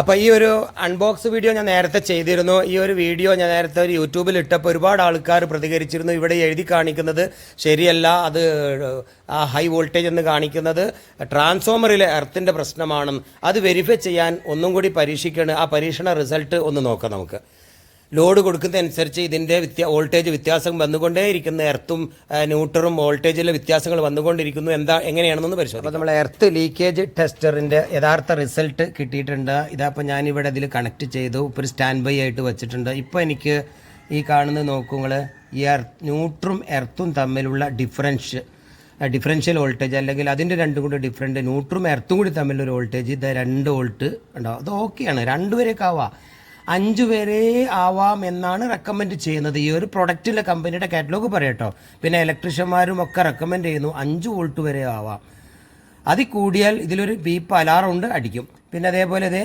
അപ്പോൾ ഈ ഒരു അൺബോക്സ് വീഡിയോ ഞാൻ നേരത്തെ ചെയ്തിരുന്നു. ഈ ഒരു വീഡിയോ ഞാൻ നേരത്തെ ഒരു യൂട്യൂബിൽ ഇട്ടപ്പോൾ ഒരുപാട് ആൾക്കാർ പ്രതികരിച്ചിരുന്നു. ഇവിടെ എഴുതി കാണിക്കുന്നത് ശരിയല്ല അത് ആ ഹൈ വോൾട്ടേജ് എന്ന് കാണിക്കുന്നത് ട്രാൻസ്ഫോമറിലെ എർത്തിന്റെ പ്രശ്നമാണെന്ന്. അത് വെരിഫൈ ചെയ്യാൻ ഒന്നും കൂടി പരീക്ഷിക്കണം. ആ പരീക്ഷണ റിസൾട്ട് ഒന്ന് നോക്കാം നമുക്ക്. ലോഡ് കൊടുക്കുന്നതനുസരിച്ച് ഇതിന്റെ വ്യത്യാ വോൾട്ടേജ് വ്യത്യാസം വന്നുകൊണ്ടേയിരിക്കുന്ന. എർത്തും ന്യൂട്ടറും വോൾട്ടേജിലെ വ്യത്യാസങ്ങൾ വന്നുകൊണ്ടിരിക്കുന്നു. എന്താ എങ്ങനെയാണെന്നൊന്ന് പരിശോധിക്കാം. അപ്പോൾ നമ്മൾ എർത്ത് ലീക്കേജ് ടെസ്റ്ററിന്റെ യഥാർത്ഥ റിസൾട്ട് കിട്ടിയിട്ടുണ്ട്. ഇതപ്പോൾ ഞാനിവിടെ ഇതിൽ കണക്ട് ചെയ്തു. ഇപ്പോൾ ഒരു സ്റ്റാൻഡ് ബൈ ആയിട്ട് വെച്ചിട്ടുണ്ട്. ഇപ്പോൾ എനിക്ക് ഈ കാണുന്നത് നോക്കുങ്ങൾ ഈ എർത്ത് ന്യൂട്രും എർത്തും തമ്മിലുള്ള ഡിഫറൻസ് ഡിഫറൻഷ്യൽ വോൾട്ടേജ് അല്ലെങ്കിൽ അതിന്റെ രണ്ടും കൂടി ഡിഫറന്റ് ന്യൂട്രും എർത്തും കൂടി തമ്മിലൊരു വോൾട്ടേജ് ഇത് രണ്ട് വോൾട്ട് ഉണ്ടാവും അത് ഓക്കെയാണ് രണ്ടുപേരേക്ക് ആവാം. അഞ്ച് പേരെ ആവാം എന്നാണ് റെക്കമെൻഡ് ചെയ്യുന്നത്. ഈ ഒരു പ്രൊഡക്റ്റിലെ കമ്പനിയുടെ കാറ്റലോഗ് പറയട്ടോ. പിന്നെ ഇലക്ട്രീഷ്യന്മാരും ഒക്കെ റെക്കമെൻഡ് ചെയ്യുന്നു അഞ്ച് വോൾട്ട് വരെ ആവാം. അതിൽ കൂടിയാൽ ഇതിലൊരു ബീപ്പ് അലാറം ഉണ്ട് അടിക്കും. പിന്നെ അതേപോലെ ഇതേ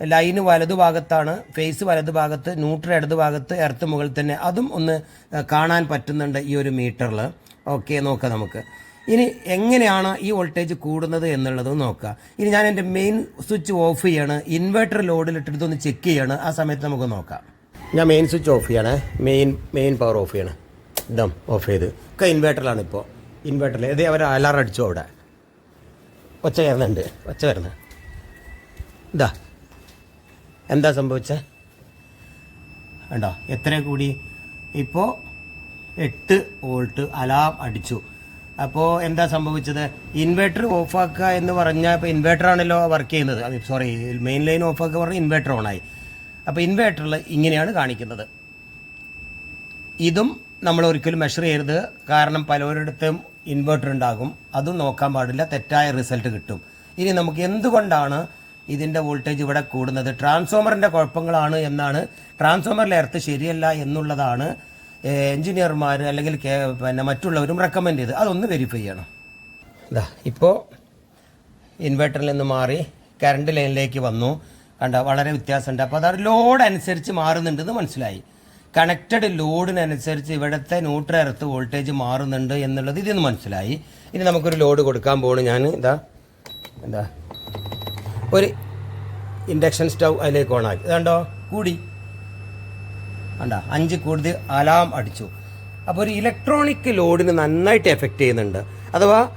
ലൈന് വലതുഭാഗത്താണ് ഫേസ് വലതുഭാഗത്ത് ന്യൂട്രൽ ഇടതുഭാഗത്ത് എർത്ത് മുകളിൽ തന്നെ. അതും ഒന്ന് കാണാൻ പറ്റുന്നുണ്ട് ഈ ഒരു മീറ്ററിൽ ഓക്കെ നോക്കാം നമുക്ക്. ഇനി എങ്ങനെയാണ് ഈ വോൾട്ടേജ് കൂടുന്നത് എന്നുള്ളത് നോക്കുക. ഇനി ഞാൻ എന്റെ മെയിൻ സ്വിച്ച് ഓഫ് ചെയ്യാണ്. ഇൻവെർട്ടർ ലോഡിലിട്ടിട്ട് ഒന്ന് ചെക്ക് ചെയ്യാണ്. ആ സമയത്ത് നമുക്ക് നോക്കാം. ഞാൻ മെയിൻ സ്വിച്ച് ഓഫ് ചെയ്യണേ. മെയിൻ മെയിൻ പവർ ഓഫ് ചെയ്യണം. ഇതം ഓഫ് ചെയ്ത്. ഒക്കെ ഇൻവെർട്ടറിലാണ് ഇപ്പോൾ ഇൻവെർട്ടറിൽ ഇത് അവർ അലാറം അടിച്ചു അവിടെ. ഒച്ച വരുന്നുണ്ട്. ഒച്ച വരുന്നത് ഇതാ. എന്താ സംഭവിച്ചത് ഉണ്ടോ എത്ര കൂടി? ഇപ്പോൾ എട്ട് വോൾട്ട് അലാം അടിച്ചു. അപ്പോൾ എന്താ സംഭവിച്ചത്? ഇൻവെർട്ടർ ഓഫാക്കുക എന്ന് പറഞ്ഞാൽ ഇപ്പോൾ ഇൻവെർട്ടർ ആണല്ലോ വർക്ക് ചെയ്യുന്നത്. സോറി മെയിൻ ലൈൻ ഓഫാക്കുക പറഞ്ഞാൽ ഇൻവെർട്ടർ ഓണായി അപ്പോൾ ഇൻവെർട്ടറിൽ ഇങ്ങനെയാണ് കാണിക്കുന്നത്. ഇതും നമ്മൾ ഒരിക്കലും മെഷർ ചെയ്യരുത്. കാരണം പലരിടത്തും ഇൻവെർട്ടർ ഉണ്ടാകും. അതും നോക്കാൻ പാടില്ല. തെറ്റായ റിസൾട്ട് കിട്ടും. ഇനി നമുക്ക് എന്തുകൊണ്ടാണ് ഇതിന്റെ വോൾട്ടേജ് ഇവിടെ കൂടുന്നത്? ട്രാൻസ്ഫോമറിന്റെ കുഴപ്പങ്ങളാണ് എന്നാണ്. ട്രാൻസ്ഫോമറിലെ എർത്ത് ശരിയല്ല എന്നുള്ളതാണ് എഞ്ചിനീയർമാർ അല്ലെങ്കിൽ പിന്നെ മറ്റുള്ളവരും റെക്കമെൻഡ് ചെയ്ത്. അതൊന്ന് വെരിഫൈ ചെയ്യണം. ഇതാ ഇപ്പോൾ ഇൻവെർട്ടറിൽ നിന്ന് മാറി കറണ്ട് ലൈനിലേക്ക് വന്നു. കണ്ട വളരെ വ്യത്യാസമുണ്ട്. അപ്പോൾ അത് ലോഡ് അനുസരിച്ച് മാറുന്നുണ്ടെന്ന് മനസ്സിലായി. കണക്റ്റഡ് ലോഡിനനുസരിച്ച് ഇവിടുത്തെ ന്യൂട്രൽ എർത്ത് വോൾട്ടേജ് മാറുന്നുണ്ട് എന്നുള്ളത് ഇതിന്ന് മനസ്സിലായി. ഇനി നമുക്കൊരു ലോഡ് കൊടുക്കാൻ പോകണം ഞാൻ ഇതാ എന്താ ഒരു ഇൻഡക്ഷൻ സ്റ്റൗ അതിലേക്ക് ഓണാക്കി ഇതുണ്ടോ കൂടി. കണ്ട അഞ്ച് കൂടുതൽ അലാം അടിച്ചു. അപ്പോൾ ഒരു ഇലക്ട്രോണിക് ലോഡിന് നന്നായിട്ട് എഫക്റ്റ് ചെയ്യുന്നുണ്ട്. അഥവാ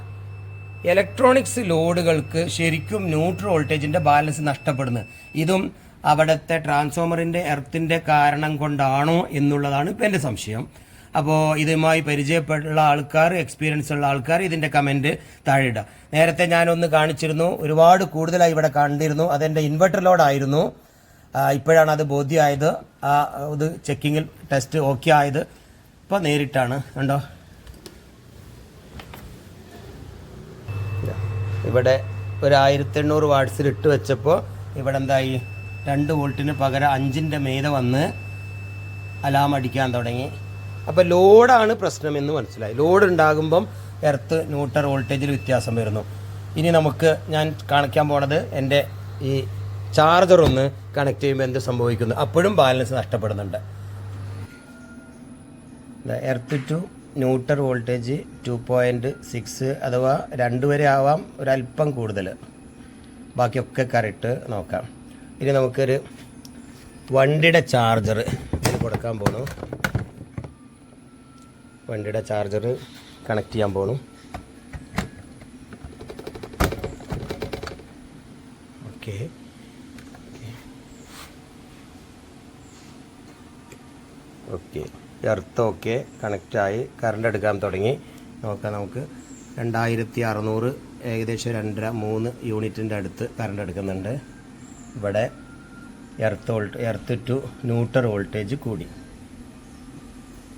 ഇലക്ട്രോണിക്സ് ലോഡുകൾക്ക് ശരിക്കും ന്യൂട്രൽ വോൾട്ടേജിന്റെ ബാലൻസ് നഷ്ടപ്പെടുന്നു ഇതും അവിടുത്തെ ട്രാൻസ്ഫോമറിന്റെ എർത്തിന്റെ കാരണം കൊണ്ടാണോ എന്നുള്ളതാണ് ഇപ്പം എന്റെ സംശയം. അപ്പോൾ ഇതുമായി പരിചയപ്പെട്ടുള്ള ആൾക്കാർ എക്സ്പീരിയൻസ് ഉള്ള ആൾക്കാർ ഇതിന്റെ കമന്റ് താഴെ ഇടുക. നേരത്തെ ഞാനൊന്ന് കാണിച്ചിരുന്നു ഒരുപാട് കൂടുതലായി ഇവിടെ കണ്ടിരുന്നു. അതെന്റെ ഇൻവെർട്ടർ ലോഡായിരുന്നു ഇപ്പോഴാണ് അത് ബോധ്യമായത്. ആ ഇത് ചെക്കിങ്ങിൽ ടെസ്റ്റ് ഓക്കെ ആയത്. ഇപ്പോൾ നേരിട്ടാണ്. കണ്ടോ? ഇവിടെ ഒരു ആയിരത്തി എണ്ണൂറ് വാട്ട്സിൽ ഇട്ട് വെച്ചപ്പോൾ ഇവിടെ എന്തായി? രണ്ട് വോൾട്ടിന് പകരം അഞ്ചിന്റെ മേത വന്ന് അലാം അടിക്കാൻ തുടങ്ങി. അപ്പോൾ ലോഡാണ് പ്രശ്നമെന്ന് മനസ്സിലായി. ലോഡ് ഉണ്ടാകുമ്പം എർത്ത് ന്യൂട്ടർ വോൾട്ടേജിൽ വ്യത്യാസം വരുന്നു. ഇനി നമുക്ക് ഞാൻ കാണിക്കാൻ പോണത് എന്റെ ഈ ചാർജർ ഒന്ന് കണക്ട് ചെയ്യുമ്പോൾ എന്ത് സംഭവിക്കുന്നു? അപ്പോഴും balance നഷ്ടപ്പെടുന്നുണ്ട്. Earth to neutral voltage two point six അഥവാ രണ്ട് വരെ ആവാം ഒരല്പം കൂടുതൽ. ബാക്കിയൊക്കെ കറക്റ്റ് നോക്കാം. ഇനി നമുക്കൊരു വണ്ടിയുടെ ചാർജർ ഇതിന് കൊടുക്കാൻ പോണു. വണ്ടിയുടെ ചാർജർ കണക്ട് ചെയ്യാൻ പോണു. Okay okay. എർത്ത് ഓക്കെ കണക്റ്റായി കറണ്ട് എടുക്കാൻ തുടങ്ങി. നോക്കാം നമുക്ക്. രണ്ടായിരത്തി അറുന്നൂറ് ഏകദേശം രണ്ടര മൂന്ന് യൂണിറ്റിന്റെ അടുത്ത് കറണ്ട് എടുക്കുന്നുണ്ട്. ഇവിടെ earth volt earth to neutral voltage കൂടി.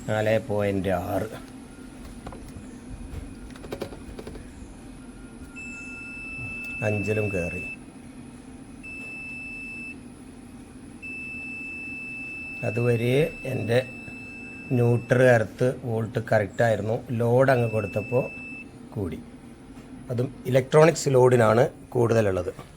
നാല് പോയിന്റ് ആറ്. അഞ്ചിലും കയറി അതുവരെ എന്റെ ന്യൂട്രൽ എർത്ത് വോൾട്ട് കറക്റ്റായിരുന്നു. ലോഡ് അങ്ങ് കൊടുത്തപ്പോൾ കൂടി. അതും ഇലക്ട്രോണിക്സ് ലോഡിനാണ് കൂടുതലുള്ളത്.